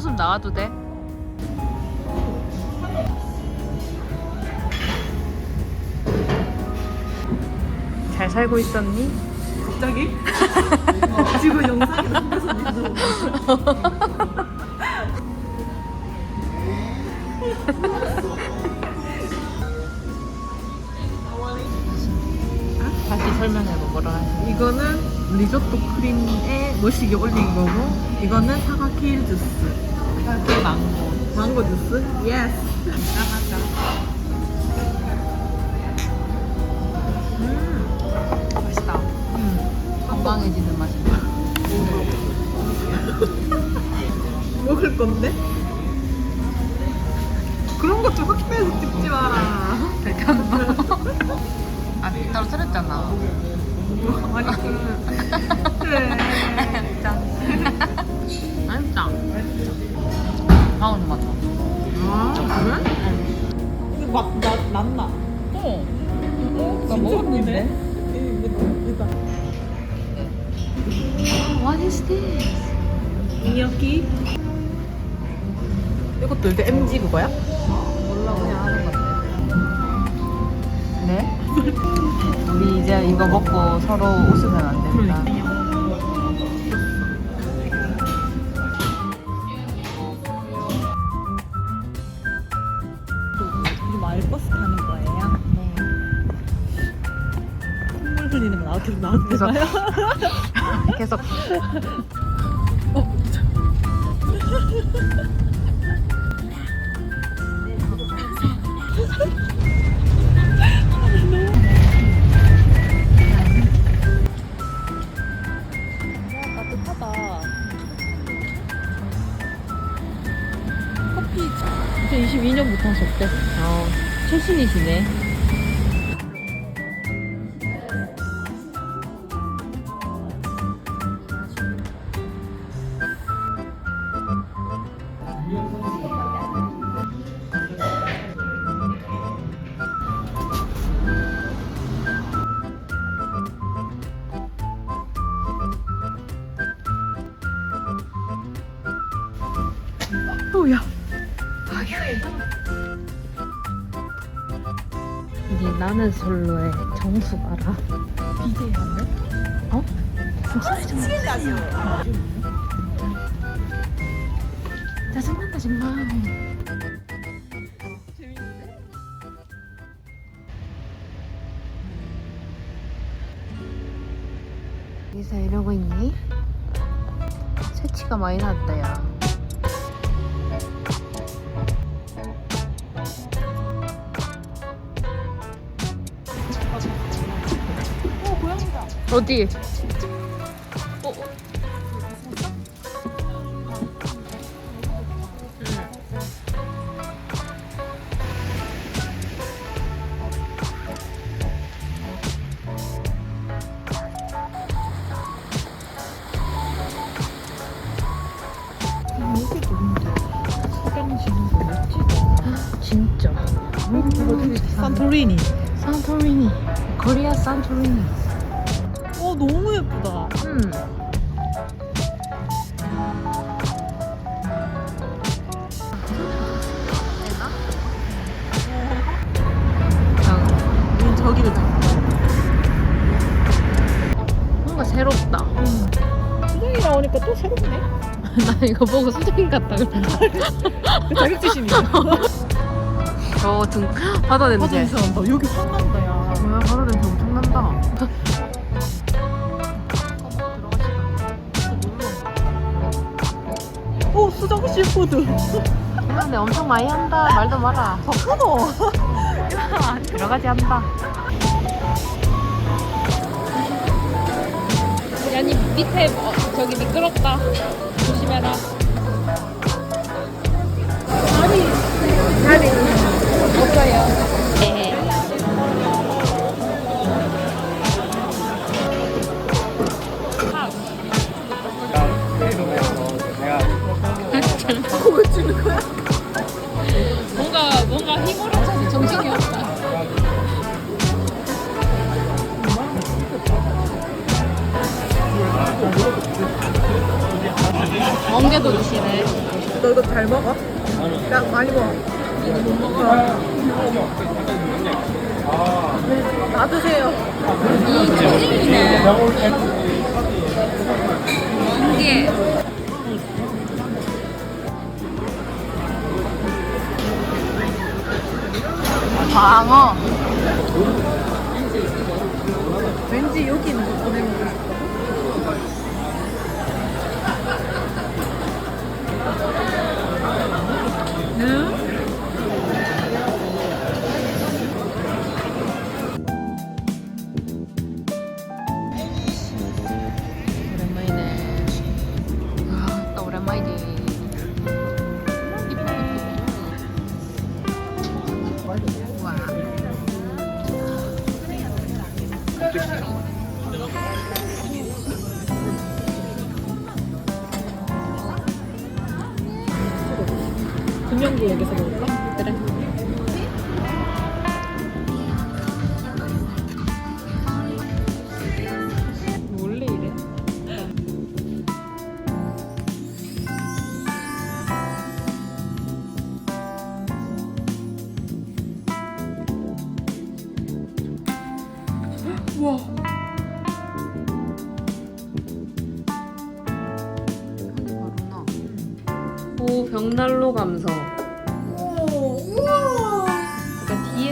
뒷모습 나와도 돼? 잘 살고 있었니? 갑자기? 지금 영상이 남겨서 믿어. 다시 설명해봐 뭐라 하지? 이거는 리조또 크림에 머시기 올린 거고 이거는 사과 케일 주스. 이게 망고 망고 주스? 예스. 음 맛있다 음. 건강해지는 맛이다 먹을 건데? 그런 것좀 확대해서 찍지 마라. 잠깐만 아 떨어뜨렸잖아 아니 그 그래. 짠 맛있다 방울 맞아 아 그래? 이거 막 나, 났나? 어. 나 먹었는데? 이거 What is this? 이녀키 이것도 이렇게 MG 그거야? 몰라 그냥 하는 건데 네? 우리 이제 이거 먹고 서로 웃으면 안 됩니다 나도 계속 나도 그래서- 봐요. 계속 따뜻하다. 커피 2022년부터 하셨대. 어, 최신이시네 오야. 이게 나는 솔로의 정수 알아? BJ 하네? 어? 목소리 좀 짜증난다 정말 여기서 이러고 있니? 새치가 많이 났다 야 어. 어디? 산토리니. 산토리니 코리아 산토리니 어 너무 예쁘다. 음. 어, 우린 저기를 가. 뭔가 새롭다. 수정이 나오니까 또 새롭네. 나 이거 보고 수정이 같다 그래. 그 자격지심이야. 저등 바다 냄새. 바다 냄새 난다. 여기 확 난다 야. 뭐야 바다 냄새 엄청 난다. 오 수정 씨푸드. 근데 엄청 많이 한다. 말도 마라. 더 크노. 여러 가지 한다. 야니 밑에 어, 저기 미끄럽다. 조심해라. 다리 다리 없어요. 네. 거야? 뭔가 뭔가 합쳐서 정신이 없다. 멍게도 드시네. 너 이거 잘 먹어? 야 많이 먹어. 놔두세요. 이게 광어.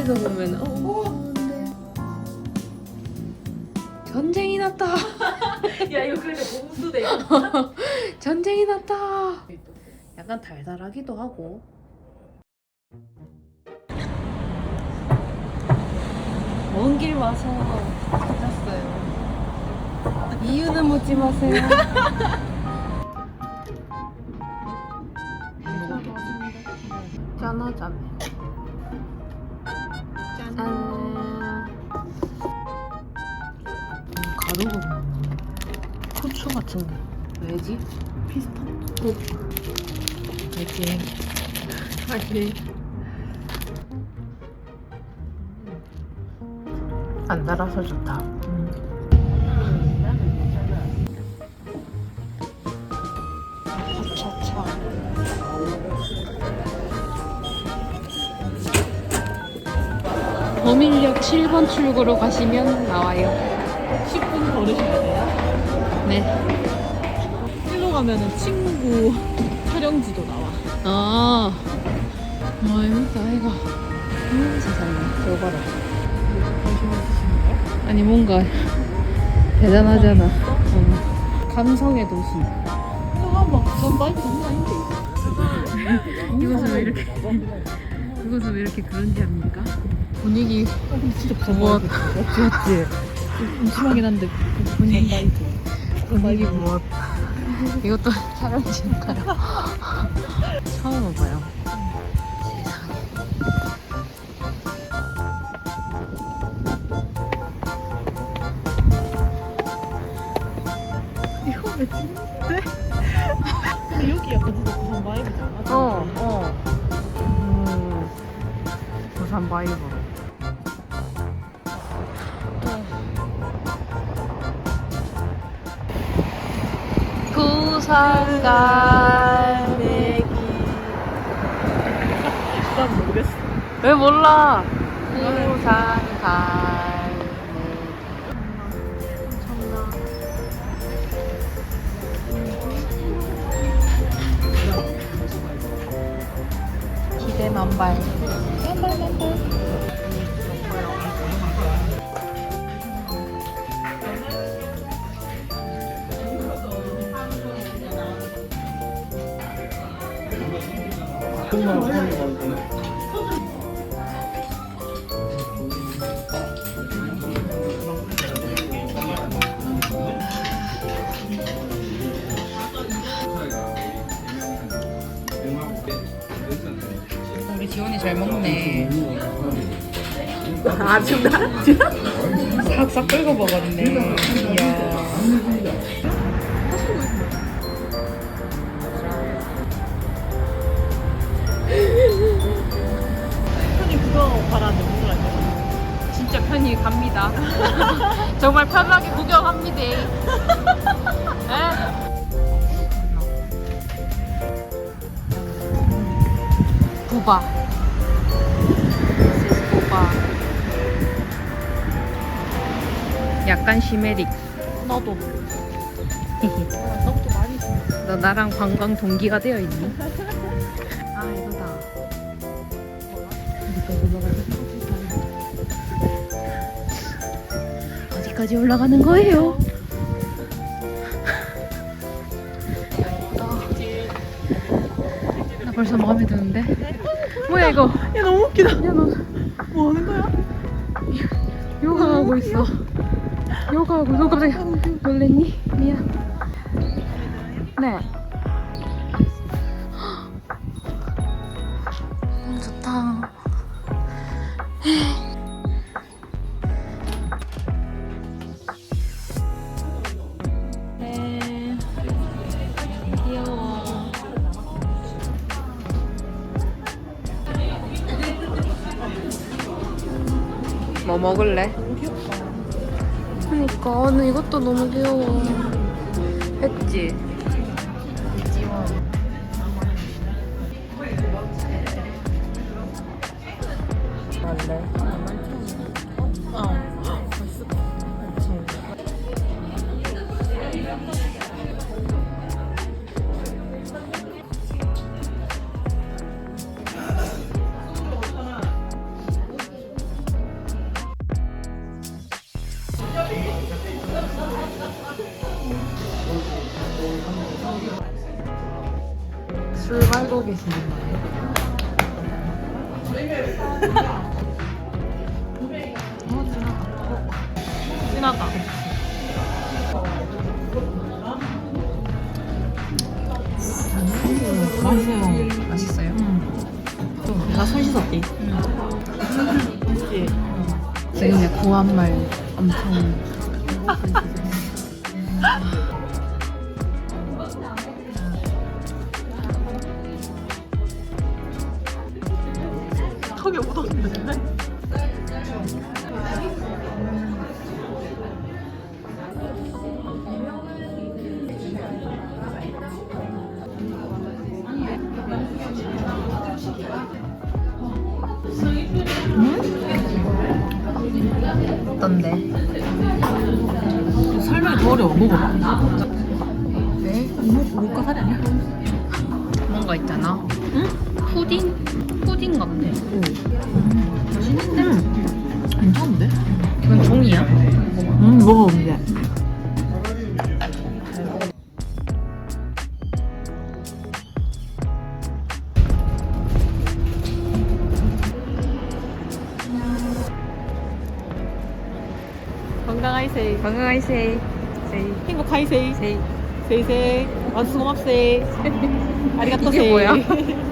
뒤에서 보면 어. 전쟁이 났다. 야 이거 근데 공수대. 전쟁이 났다. 약간 달달하기도 하고. 먼 길 와서 찾았어요. 이유는 묻지 마세요. 짠하자매. 짠. 가루가 없네. 후추 같은 거. 왜지? 피스타. 오. 파이팅. 파이팅. 안 달아서 좋다. 차 범인력 7번 출구로 가시면 나와요. 10분 걸으셔야 돼요. 네. 일로 가면은 친구 촬영지도 나와. 아, 많이 먹다, 아이가. 음, 세상에. 저거 봐라. 아니, 뭔가 대단하잖아. 어. 감성의 도시. 이거 막전 바이크 장난 아닌데 이것을 왜 이렇게, 이것을 왜 이렇게 그런지 합니까? 분위기 진짜 무엇? 맞지. 심하긴 한데 본인 바이크. 그런 분위기 무엇? 이것도 촬영지인가요? 처음 와봐요. 세상에. 이거 왜 찍는데? 근데 여기 약간 진짜 부산 바이크잖아. 어, 어. 음, 부산 바이브. 부산 갈매기. 난 모르겠어. 왜 몰라? 부산 갈매기. 엄청나. 기대. 만발 우리 지원이 잘 먹네. 아 지금 나 싹싹 끌고 먹었네. 이야. 갑니다. 정말 편하게 구경합니다. 에? This is 보바. 약간 시메릭. 많이 줘. 너 나랑 관광 동기가 되어 있니? 어디까지 올라가는 거예요? 나 벌써 마음에 드는데. 뭐야 이거? 야 너무 웃기다. 야 너 뭐 하는 거야? 요가하고 있어. 요가하고 너 갑자기 놀랬니? 미안. 네. 너무 좋다. 먹을래? 그니까 근데 이것도 너무 귀여워 했지? 술 말고 계시는 거예요? 어, 지나가. 어. 지나가. 맛있어요. 맛있어요? 나손 씻었지? 지금 내 고한 말 엄청 어떤데? 설명이 더 어려워. 먹어봐. 네? 뭐, 뭐가 살이 아니야? 뭔가 있잖아 푸딩? 푸딩 같아 맛있는데? 괜찮은데? 이건 종이야? 음, 먹어보면 돼. 건강하이세이. 세이 행복하이세이. 세이 세이세이. 와주셔서 고맙세이. 아리가또세이. 이게 뭐야?